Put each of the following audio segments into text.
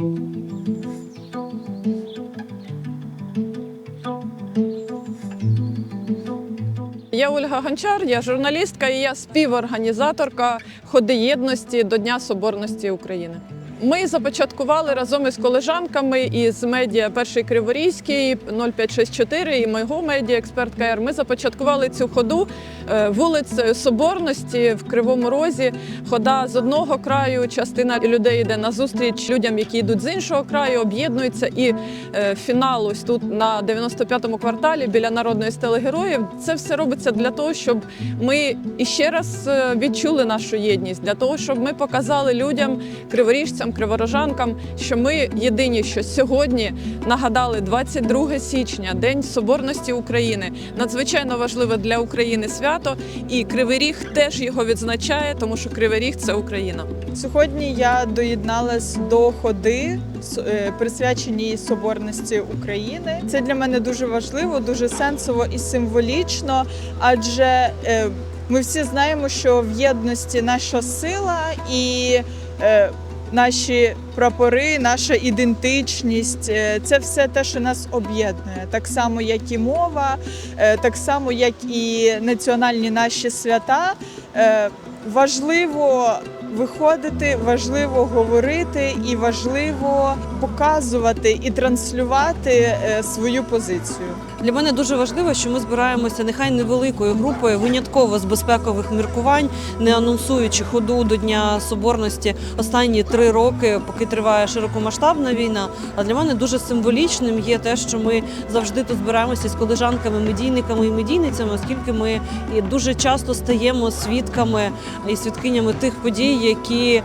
Я Ольга Гончар, я журналістка і я співорганізаторка Ходи єдності до Дня Соборності України. Ми започаткували разом із колежанками із медіа Перший Криворізький 0564 і мого медіа експерт КР. Ми започаткували цю ходу е, вулицею Соборності в Кривому Розі. Хода з одного краю, частина людей йде на зустріч людям, які йдуть з іншого краю, об'єднуються. І е, фінал ось тут на 95-му кварталі біля народної стели героїв. Це все робиться для того, щоб ми іще раз е, відчули нашу єдність, для того, щоб ми показали людям, криворіжцям, криворожанкам, що ми єдині, що сьогодні нагадали 22 січня, День Соборності України. Надзвичайно важливе для України свято, і Кривий Ріг теж його відзначає, тому що Кривий Ріг це Україна. Сьогодні я доєдналась до ходи, е, присвяченій Соборності України. Це для мене дуже важливо, дуже сенсово і символічно, адже е, ми всі знаємо, що в єдності наша сила і е, наші прапори, наша ідентичність е, це все те, що нас об'єднує. Так само, як і мова, е, так само, як і національні наші свята. Е, Важливо виходити, важливо говорити і важливо показувати і транслювати е, свою позицію. Для мене дуже важливо, що ми збираємося нехай невеликою групою, винятково з безпекових міркувань, не анонсуючи ходу до Дня Соборності останні три роки, поки триває широкомасштабна війна. А для мене дуже символічним є те, що ми завжди тут збираємося з колежанками, медійниками і медійницями, оскільки ми дуже часто стаємо свідками і свідкинями тих подій, які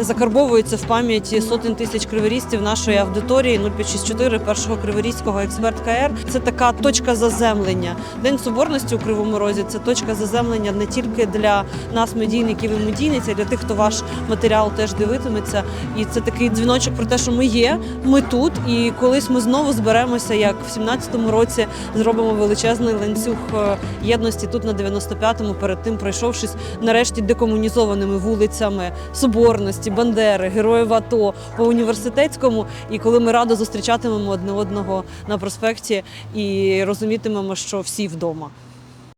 закарбовуються в пам'яті сотень тисяч криворізців нашої аудиторії 0564 першого криворізького експерт КР. Це така точка заземлення. День соборності у Кривому Розі це точка заземлення не тільки для нас, медійників і медійниць, а для тих, хто ваш матеріал теж дивитиметься. І це такий дзвіночок про те, що ми є, ми тут, і колись ми знову зберемося, як в 17-му році зробимо величезний ланцюг е, єдності тут на 95-му, перед тим пройшовшись нарешті декомунізованими вулицями Соборності, Бандери, Героїв АТО по університетському. І коли ми радо зустрічатимемо одне одного на проспекті і розумітимемо, що всі вдома.